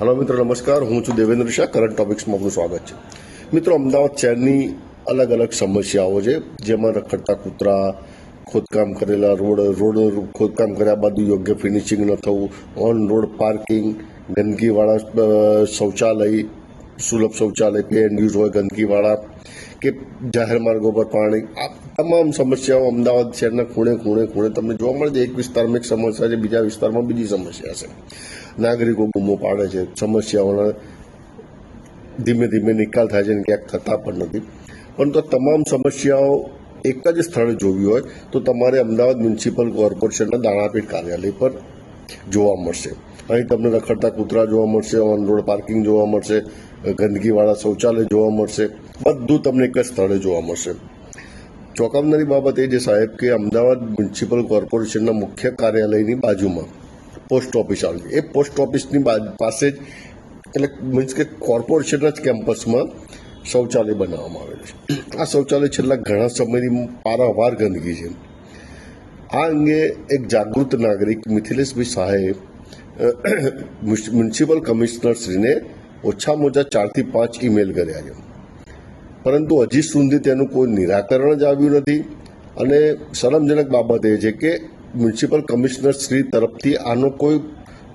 Hello મિત્રો, નમસ્કાર. હું છું દેવેન્દ્ર શાહ. કરંટ ટોપિક્સમાં આપનું સ્વાગત છે. મિત્રો, અમદાવાદ શહેરની અલગ અલગ સમસ્યાઓ છે, જેમાં રખડતા કૂતરા, ખોદકામ કરેલા રોડ રોડ ખોદકામ કર્યા બાદ યોગ્ય ફિનિશિંગ ન થવું ઓન રોડ પાર્કિંગ ગંદકીવાળા શૌચાલય, સુલભ શૌચાલય પે એન્ડ યુઝ હોય ગંદકીવાળા, કે જાહેર માર્ગો પર પાણી. આ તમામ સમસ્યાઓ અમદાવાદ શહેરના ખૂણે ખૂણે ખૂણે તમને જોવા મળે છે. એક વિસ્તારમાં એક સમસ્યા છે, બીજા વિસ્તારમાં બીજી સમસ્યા છે. નાગરિકો બૂમો પાડે છે. સમસ્યાઓના ધીમે ધીમે નિકાલ થાય છે અને ક્યાંક થતા પણ નથી. પરંતુ તમામ સમસ્યાઓ એક જ સ્થળે જોવી હોય તો તમારે અમદાવાદ મ્યુનિસિપલ કોર્પોરેશનના દાણાપીઠ કાર્યાલય પર જોવા મળશે. અહીં તમને રખડતા કૂતરા જોવા મળશે, ઓન પાર્કિંગ જોવા મળશે, ગંદકીવાળા શૌચાલય જોવા મળશે, બધું તમને એક જ સ્થળે જોવા મળશે. ચોંકાવનારી બાબત એ છે સાહેબ કે અમદાવાદ મ્યુનિસિપલ કોર્પોરેશનના મુખ્ય કાર્યાલયની બાજુમાં પોસ્ટ ઓફિસ આવે છે. એ પોસ્ટ ઓફિસની પાસે જ એટલે મીન્સ કે કોર્પોરેશનના જ કેમ્પસમાં શૌચાલય બનાવવામાં આવેલું છે. આ શૌચાલય છેલ્લા ઘણા સમયથી પારાવાર ગંદકી છે. આ અંગે એક જાગૃત નાગરિક મિથિલેશભાઈ શાહે મ્યુનિસિપલ કમિશનરશ્રીને ઓછામાં ઓછા ચારથી પાંચ ઈમેલ કર્યા છે. પરંતુ હજી સુધી તેનું કોઈ નિરાકરણ જ આવ્યું નથી અને શરમજનક બાબત એ છે કે મ્યુનિસિપલ કમિશનર શ્રી તરફથી આનો કોઈ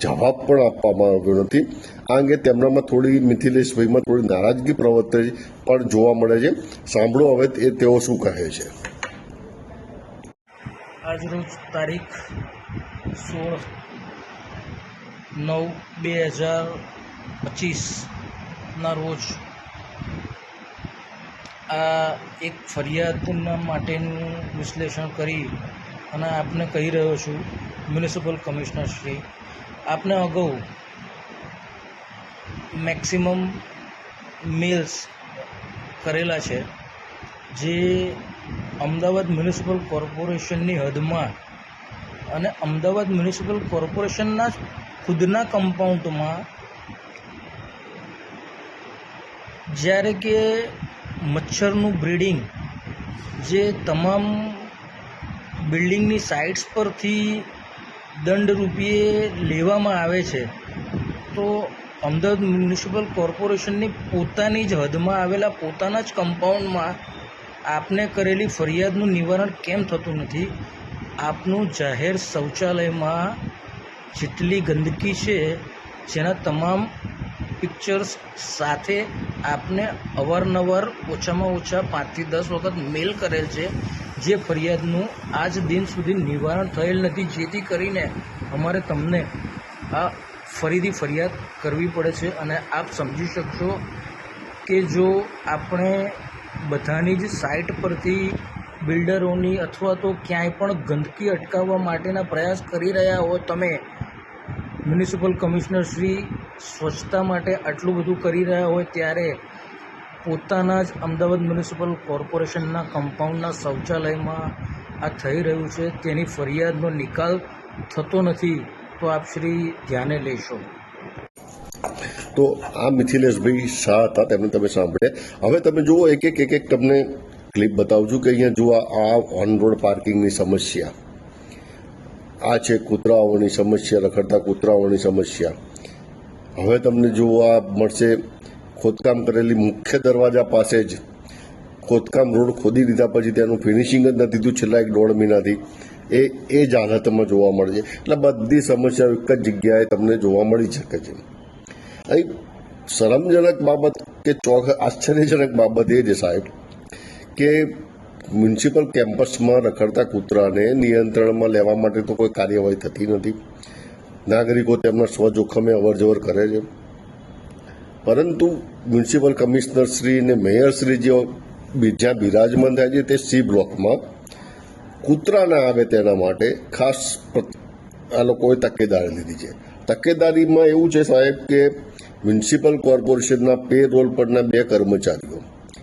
જવાબ પણ આપવામાં આવ્યો નથી. આ અંગે તેમનામાં થોડી મિથિલેશભાઈમાં થોડી નારાજગી પ્રવર્તે પણ જોવા મળે છે. સાંભળો હવે એ તેઓ શું કહે છે. આજરોજ તારીખ સોળ નવ બે હજાર પચીસના રોજ આ એક ફરિયાદના માટેનું વિશ્લેષણ કરી અને આપને કહી રહ્યો છું, મ્યુનિસિપલ કમિશનર શ્રી, આપને અગાઉ મેક્સિમમ મેલ્સ કરેલા છે, જે અમદાવાદ મ્યુનિસિપલ કોર્પોરેશનની હદમાં અને અમદાવાદ મ્યુનિસિપલ કોર્પોરેશનના ખુદના કમ્પાઉન્ડમાં જ્યારે કે મચ્છરનું બ્રીડિંગ જે તમામ બિલ્ડિંગની સાઇટ્સ પરથી દંડ રૂપિયે લેવામાં આવે છે. તો અમદાવાદ મ્યુનિસિપલ કોર્પોરેશનની પોતાની જ હદમાં આવેલા પોતાના જ કમ્પાઉન્ડમાં આપને કરેલી ફરિયાદનું નિવારણ કેમ થતું નથી? આપનું જાહેર શૌચાલયમાં જેટલી ગંદકી છે, જેના તમામ પિક્ચર્સ સાથે આપને અવારનવાર ઓછામાં ઓછા પાંચથી દસ વખત મેલ કરેલ છે જે ફરિયાદનું આજ દિન સુધી નિવારણ થયેલ નથી, જેથી કરીને અમારે તમને આ ફરીથી ફરિયાદ કરવી પડે છે અને આપ સમજી શકશો કે જો આપણે બધાની જ સાઇટ પરથી બિલ્ડરોની અથવા તો ક્યાંય પણ ગંદકી અટકાવવા માટેના પ્રયાસ કરી રહ્યા હો, તમે મ્યુનિસિપલ કમિશનર શ્રી સ્વચ્છતા માટે આટલું બધું કરી રહ્યા હોય, ત્યારે પોતાના જ અમદાવાદ મ્યુનિસિપલ કોર્પોરેશનના કમ્પાઉન્ડના શૌચાલયમાં આ થઈ રહ્યું છે. તેની ફરિયાદનો નિકાલ થતો નથી. તો આપ શ્રી ધ્યાને લેશો. તો આ મિથિલેશભાઈ શાહ હતા તેમને તમે સાંભળ્યા હવે તમે જુઓ એક એક એક એક તમને ક્લિપ બતાવું છું કે અહીંયા જુઓ આ ઓન રોડ પાર્કિંગની સમસ્યા. આ છે કૂતરાઓની સમસ્યા, રખડતા કૂતરાઓની સમસ્યા. હવે તમને જુઓ આ મળશે ખોદકામ કરેલી મુખ્ય દરવાજા પાસે જ ખોદકામ રોડ ખોદી દીધા પછી તેનું ફિનિશિંગ જ નથી થયું. છેલ્લા એક દોઢ મહિનાથી. એ એ જ હાલતમાં જોવા મળે છે. એટલે બધી સમસ્યાઓ એક જ જગ્યાએ તમને જોવા મળી શકે છે. અહીં શરમજનક બાબત કે ચોખ, આશ્ચર્યજનક બાબત એ છે સાહેબ, કે મ્યુનિસિપલ કેમ્પસમાં રખડતા કૂતરાને નિયંત્રણમાં લેવા માટે તો કોઈ કાર્યવાહી થતી નથી. નાગરિકો તેમના સ્વજોખમે અવરજવર કરે છે. પરંતુ મ્યુનિસિપલ કમિશનર શ્રી અને મેયર શ્રી જે જ્યાં બિરાજમાન થાય છે, તે સી બ્લોકમાં કૂતરા ના આવે તેના માટે ખાસ આ લોકોએ તકેદારી લીધી છે. તકેદારીમાં એવું છે સાહેબ કે મ્યુનિસિપલ કોર્પોરેશનના પે રોલ પરના બે કર્મચારીઓ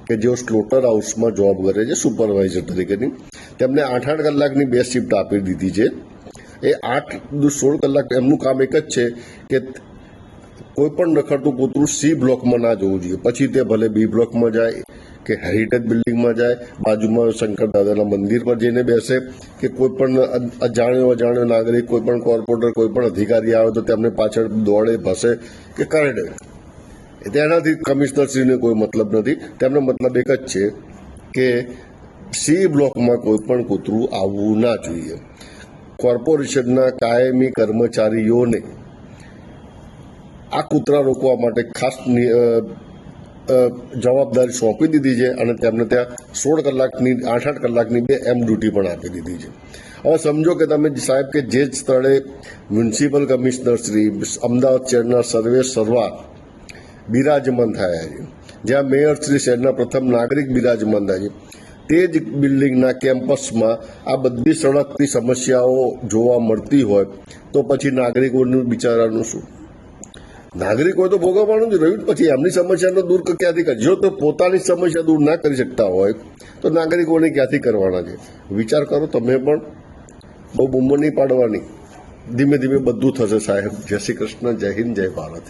કે જેઓ સ્લોટર હાઉસમાં જોબ કરે છે, સુપરવાઇઝર તરીકેની, તેમને આઠ આઠ કલાકની બે શિફ્ટ આપી દીધી છે. એ આઠ સોળ કલાક એમનું કામ એક જ છે કે કોઈ પણ રખડતું કૂતરું સી બ્લોકમાં ના જવું જોઈએ. પછી તે ભલે બી બ્લોકમાં જાય કે હેરિટેજ બિલ્ડિંગમાં જાય, બાજુમાં શંકર દાદાના મંદિર પર જઈને બેસે કે કોઈ પણ અજાણ્યો અજાણ્યો નાગરિક, કોઈ પણ કોર્પોરેટર કોઈ પણ અધિકારી આવે તો તેમને પાછળ દોડે, ભસે કે કરડે. તેનાથી કમિશનરશ્રીને કોઈ મતલબ નથી. તેમનો મતલબ એક જ છે કે સી બ્લોકમાં કોઈ પણ કૂતરું આવવું ના જોઈએ. કોર્પોરેશનના કાયમી કર્મચારીઓને આ કૂતરા રોકવા માટે ખાસ જવાબદારી સોંપી દીધી છે અને તેમને ત્યાં સોળ કલાકની આઠ આઠ કલાકની બે એમ ડ્યુટી પણ આપી દીધી છે. હવે સમજો કે તમે સાહેબ કે જે સ્થળે મ્યુનિસિપલ કમિશનર શ્રી અમદાવાદ શહેરના સર્વે સર્વા બિરાજમાન થયા છે, જ્યાં મેયર શ્રી શહેરના પ્રથમ નાગરિક બિરાજમાન થાય છે, તે જ બિલ્ડિંગના કેમ્પસમાં આ બધી સળગતી સમસ્યાઓ જોવા મળતી હોય તો પછી નાગરિકોનું બિચારાનું શું? નાગરિકો તો ભોગવવાનું જ રહ્યું પછી એમની સમસ્યાનો દૂર ક્યાંથી કરે? જો તો પોતાની સમસ્યા દૂર ના કરી શકતા હોય, તો નાગરિકોને ક્યાંથી કરવાના છે? વિચાર કરો, તમે પણ બહુ બૂમો નહીં પાડવાની. ધીમે ધીમે બધું થશે સાહેબ. જય શ્રી કૃષ્ણ, જય હિન્દ, જય ભારત.